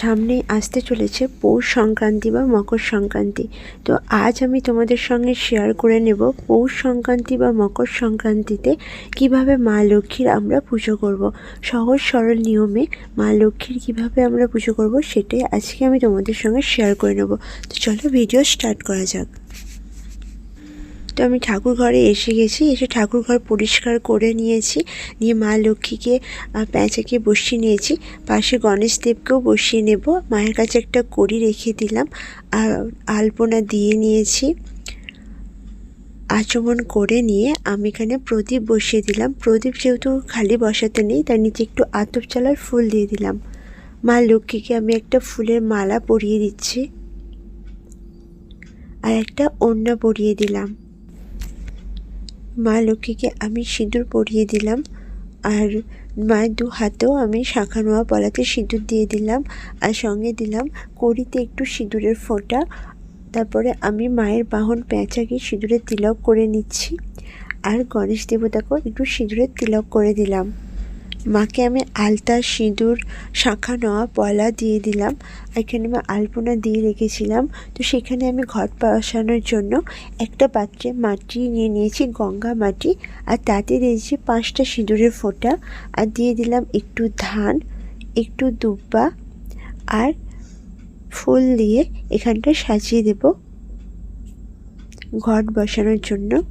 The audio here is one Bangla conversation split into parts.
সামনে আসতে চলেছে পৌষ সংক্রান্তি বা মকর সংক্রান্তি। তো আজ আমি তোমাদের সঙ্গে শেয়ার করে নেব পৌষ সংক্রান্তি বা মকর সংক্রান্তিতে কীভাবে মা লক্ষ্মীর আমরা পুজো করব। সহজ সরল নিয়মে মা লক্ষ্মীর কীভাবে আমরা পুজো করব সেটাই আজকে আমি তোমাদের সঙ্গে শেয়ার করে নেব। তো চলো ভিডিও স্টার্ট করা যাক। তো আমি ঠাকুর ঘরে এসে গেছি, এসে ঠাকুর ঘর পরিষ্কার করে নিয়েছি, নিয়ে মা লক্ষ্মীকে প্যাঁচাকে বসিয়ে নিয়েছি। পাশে গণেশ দেবকেও বসিয়ে নেব। মায়ের কাছে একটা কড়ি রেখে দিলাম, আর আলপনা দিয়ে নিয়েছি। আচমন করে নিয়ে আমি এখানে প্রদীপ বসিয়ে দিলাম। প্রদীপ যেহেতু খালি বসাতে নেই তার নিচে একটু আতপ চালার ফুল দিয়ে দিলাম। মা লক্ষ্মীকে আমি একটা ফুলের মালা পরিয়ে দিচ্ছি। আর একটা ওড়না পরিয়ে দিলাম। মা লক্ষ্মীকে আমি সিঁদুর পরিয়ে দিলাম আর মায়ের দু হাতেও আমি শাখা নোয়া পলাতে সিঁদুর দিয়ে দিলাম আর সঙ্গে দিলাম কড়িতে একটু সিঁদুরের ফোঁটা। তারপরে আমি মায়ের বাহন পেঁচাকে সিঁদুরের তিলক করে নিচ্ছি। আর গণেশ দেবতাকেও একটু সিঁদুরের তিলক করে দিলাম। মাকে আমি আলতা সিঁদুর, শাঁখা নেওয়া পলা দিয়ে দিলাম। এখানে আমি আলপনা দিয়ে রেখেছিলাম। তো সেখানে আমি ঘট বসানোর জন্য একটা পাত্রে মাটি নিয়ে নিয়েছি, গঙ্গা মাটি। আর তাতে দিয়েছি পাঁচটা সিঁদুরের ফোঁটা। আর দিয়ে দিলাম একটু ধান, একটু দুব্বা। আর ফুল দিয়ে এখানটা সাজিয়ে দেব ঘট বসানোর জন্য।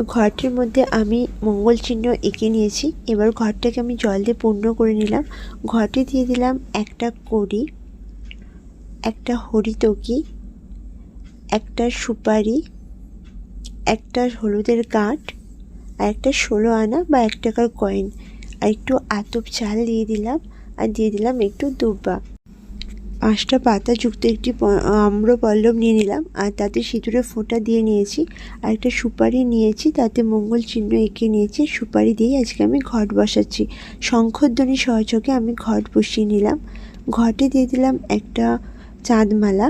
ঘরটির মধ্যে আমি মঙ্গল চিহ্ন এঁকে নিয়েছি। এবার ঘরটাকে আমি জল দিয়ে পূর্ণ করে নিলাম। ঘরটি দিয়ে দিলাম একটা কড়ি, একটা হরিতকি, একটা সুপারি, একটা হলুদের গাঁট, আর একটা ষোলো আনা বা এক টাকার কয়েন আর একটু আতপ চাল দিয়ে দিলাম, আর দিয়ে দিলাম একটু দুব্বা। পাঁচটা পাতা যুক্ত একটি আম্রপল্লব নিয়ে নিলাম, আর তাতে সিঁদুরে ফোঁটা দিয়ে নিয়েছি, আর একটা সুপারি নিয়েছি, তাতে মঙ্গল চিহ্ন এঁকে নিয়েছি, সুপারি দিয়েই আজকে আমি ঘট বসাচ্ছি। শঙ্খধ্বনি সহযোগে আমি ঘট বসিয়ে নিলাম। ঘটে দিয়ে দিলাম একটা চাঁদমালা,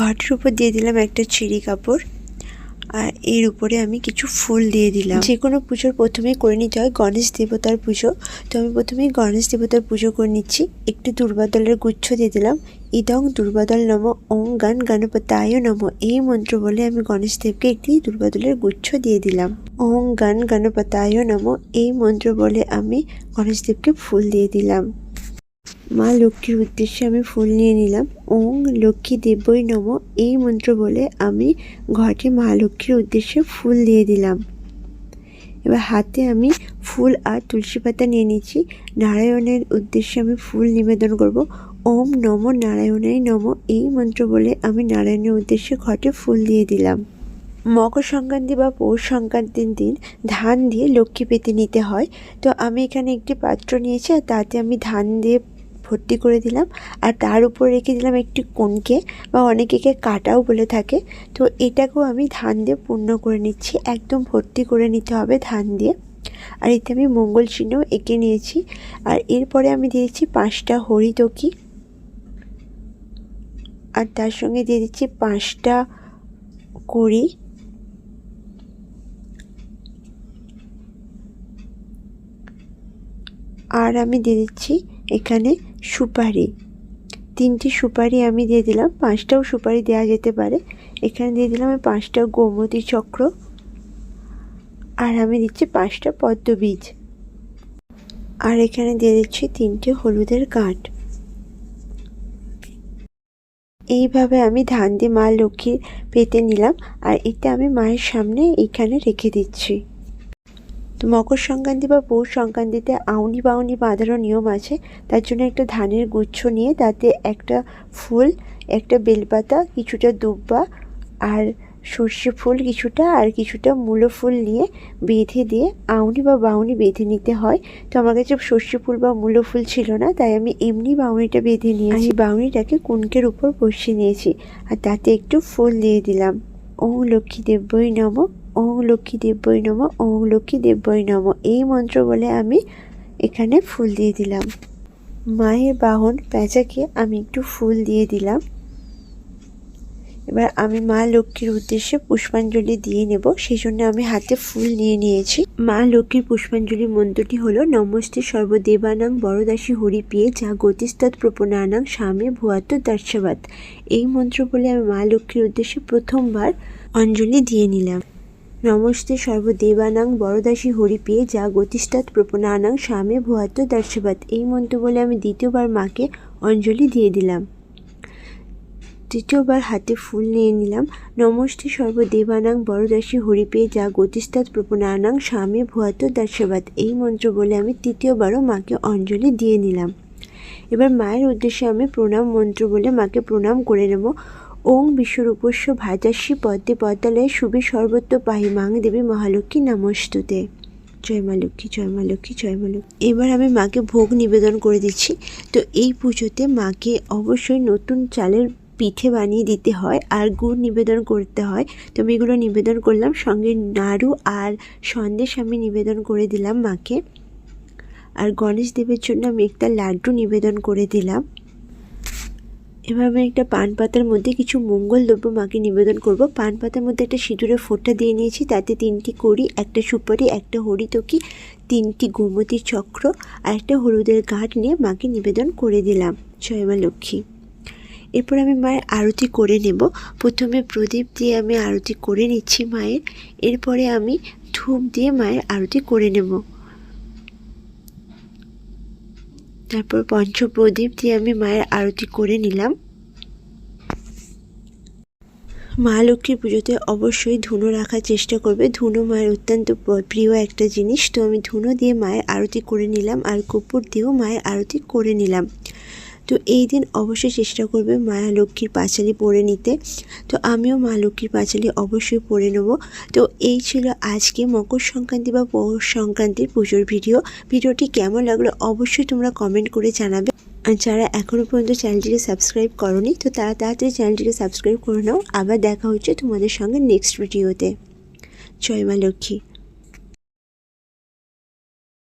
ঘটের উপর দিয়ে দিলাম একটা ছিঁড়ি কাপড়। আর এর উপরে আমি কিছু ফুল দিয়ে দিলাম। যে কোনো পুজোর প্রথমে করে নিতে হয় গণেশ দেবতার পুজো। তো আমি প্রথমেই গণেশ দেবতার পুজো করে নিচ্ছি। একটু দুর্বাদলের গুচ্ছ দিয়ে দিলাম। ইদং দুর্বাদল নম, ওং গান গণপতায় নম, এই মন্ত্র বলে আমি গণেশ দেবকে একটি দুর্বাদলের গুচ্ছ দিয়ে দিলাম। ওং গান গণপতায় নম, এই মন্ত্র বলে আমি গণেশ দেবকে ফুল দিয়ে দিলাম। মা লক্ষ্মীর উদ্দেশ্যে আমি ফুল নিয়ে নিলাম। ওং লক্ষ্মী দেবই নম, এই মন্ত্র বলে আমি ঘটে মা লক্ষ্মীর উদ্দেশ্যে ফুল দিয়ে দিলাম। এবার হাতে আমি ফুল আর তুলসী পাতা নিয়ে নিচ্ছি। নারায়ণের উদ্দেশ্যে আমি ফুল নিবেদন করব। ওম নম নারায়ণাই নম, এই মন্ত্র বলে আমি নারায়ণের উদ্দেশ্যে ঘটে ফুল দিয়ে দিলাম। মকর সংক্রান্তি বা পৌষ সংক্রান্তির দিন ধান দিয়ে লক্ষ্মী পেতে নিতে হয়। তো আমি এখানে একটি পাত্র নিয়েছি আর তাতে আমি ধান দিয়ে ভর্তি করে দিলাম। আর তার উপর রেখে দিলাম একটি কোনকে বা অনেকে কাটাও বলে থাকে। তো এটাকেও আমি ধান দিয়ে পূর্ণ করে নিচ্ছি। একদম ভর্তি করে নিতে হবে ধান দিয়ে। আর এতে আমি মঙ্গল চিহ্ন এঁকে নিয়েছি। আর এরপরে আমি দিয়েছি পাঁচটা হরিতকি। আর তার সঙ্গে দিয়ে দিচ্ছি পাঁচটা কড়ি। আর আমি দিয়ে দিচ্ছি এখানে সুপারি। তিনটি সুপারি আমি দিয়ে দিলাম। পাঁচটাও সুপারি দেওয়া যেতে পারে। এখানে দিয়ে দিলাম আমি পাঁচটা গোমতী চক্র। আর আমি দিচ্ছি পাঁচটা পদ্ম বীজ। আর এখানে দিয়ে দিচ্ছি তিনটে হলুদের কাঠ। এইভাবে আমি ধান দিয়ে মা লক্ষ্মীর পেতে নিলাম। আর এটা আমি মায়ের সামনে এইখানে রেখে দিচ্ছি। তো মকর সংক্রান্তি বা পৌষ সংক্রান্তিতে আউনি বাউনি বাঁধারও নিয়ম আছে। তার জন্য একটা ধানের গুচ্ছ নিয়ে তাতে একটা ফুল, একটা বেলপাতা, কিছুটা দুব্বা আর সর্ষে ফুল কিছুটা আর কিছুটা মূলো ফুল নিয়ে বেঁধে দিয়ে আউনি বা বাউনি বেঁধে নিতে হয়। তো আমার কাছে সর্ষে ফুল বা মূলো ফুল ছিল না, তাই আমি এমনি বাউনিটা বেঁধে নিয়ে নিয়েছি বাউনিটাকে কুনকের উপর বসিয়ে নিয়েছি আর তাতে একটু ফুল দিয়ে দিলাম। ও লক্ষ্মী দেব্যই নম। ওং লক্ষ্মী দেব্যই নম, ওং লক্ষ্মী দেব্যই নম। এই মন্ত্র বলে আমি এখানে ফুল দিয়ে দিলাম। মায়ের বাহন পেঁচাকে আমি একটু ফুল দিয়ে দিলাম। এবার আমি মা লক্ষ্মীর উদ্দেশ্যে পুষ্পাঞ্জলি দিয়ে নেব সেই জন্য আমি হাতে ফুল নিয়ে নিয়েছি। মা লক্ষ্মীর পুষ্পাঞ্জলি মন্ত্রটি হলো, নমস্তে সর্বদেবানাং বরদাসী হরিপ্রিয়ে যা গতিস্তৎ প্রপনানাং স্বামী ভুয়াত দর্শবাত। এই মন্ত্র বলে আমি মা লক্ষ্মীর উদ্দেশ্যে প্রথমবার অঞ্জলি দিয়ে নিলাম। নমস্তে সর্বদেবানাং বরদাসী হরিপ্রিয়ে, যা গতিস্তৎ প্রপনানাং স্বামী ভুয়াত দর্শবাত। এই মন্ত্র বলে আমি দ্বিতীয়বার মাকে অঞ্জলি দিয়ে দিলাম। তৃতীয়বার হাতে ফুল নিয়ে নিলাম। নমস্তে সর্বদেবানাং বরদাসী হরিপে যা গতিস্তাৎ প্রপনানাং স্বামী ভুয়াত দর্শবাদ এই মন্ত্র বলে আমি তৃতীয়বারও মাকে অঞ্জলি দিয়ে নিলাম। এবার মায়ের উদ্দেশ্যে আমি প্রণাম মন্ত্র বলে মাকে প্রণাম করে নেব। ওং বিশ্বরূপস্য ভাজাস্যি পদ্মে পদ্মালয়ে শুভে সর্বত্র পাহি মাং দেবী মহালক্ষ্মী নমস্তুতে। জয় মা লক্ষ্মী, জয় মা লক্ষ্মী, জয় মা লক্ষ্মী। এবার আমি মাকে ভোগ নিবেদন করে দিচ্ছি। তো এই পুজোতে মাকে অবশ্যই নতুন চালের পিঠে বানিয়ে দিতে হয় আর গুড় নিবেদন করতে হয়। তো আমি এগুলো নিবেদন করলাম, সঙ্গে নাড়ু আর সন্দেশ আমি নিবেদন করে দিলাম মাকে। আর গণেশ দেবের জন্য আমি একটা লাড্ডু নিবেদন করে দিলাম। আমি একটা পান পাতার মধ্যে কিছু মঙ্গল দ্রব্য মাকে নিবেদন করব। পান পাতার মধ্যে একটা সিঁদুরের ফোঁটা দিয়ে নিয়েছি। তাতে তিনটি কড়ি, একটা সুপারি, একটা হরিতকি, তিনটি গোমতী চক্র আর একটা হলুদের গাঁট নিয়ে মাকে নিবেদন করে দিলাম। জয় মা লক্ষ্মী। এরপর আমি মায়ের আরতি করে নেব। প্রথমে প্রদীপ দিয়ে আমি আরতি করে নিচ্ছি মায়ের। এরপরে আমি ধূপ দিয়ে মায়ের আরতি করে নেব। তারপর পঞ্চপ্রদীপ দিয়ে আমি মায়ের আরতি করে নিলাম। মা লক্ষ্মী পুজোতে অবশ্যই ধুনো রাখার চেষ্টা করবে। ধুনো মায়ের অত্যন্ত প্রিয় একটা জিনিস। তো আমি ধুনো দিয়ে মায়ের আরতি করে নিলাম আর কপুর দিয়েও মায়ের আরতি করে নিলাম। তো এই দিন অবশ্যই চেষ্টা করবে মা লক্ষ্মীর পাঁচালি পরে নিতে। তো আমিও মা লক্ষ্মীর পাঁচালি অবশ্যই পরে নেব। তো এই ছিল আজকে মকর সংক্রান্তি বা পৌষ সংক্রান্তির পুজোর ভিডিও। ভিডিওটি কেমন লাগল অবশ্যই তোমরা কমেন্ট করে জানাবে। আর যারা এখনও পর্যন্ত চ্যানেলটিকে সাবস্ক্রাইব করনি, তো তারা তাড়াতাড়ি চ্যানেলটিকে সাবস্ক্রাইব করে নাও। আবার দেখা হচ্ছে তোমাদের সঙ্গে নেক্সট ভিডিওতে জয় মা লক্ষ্মী।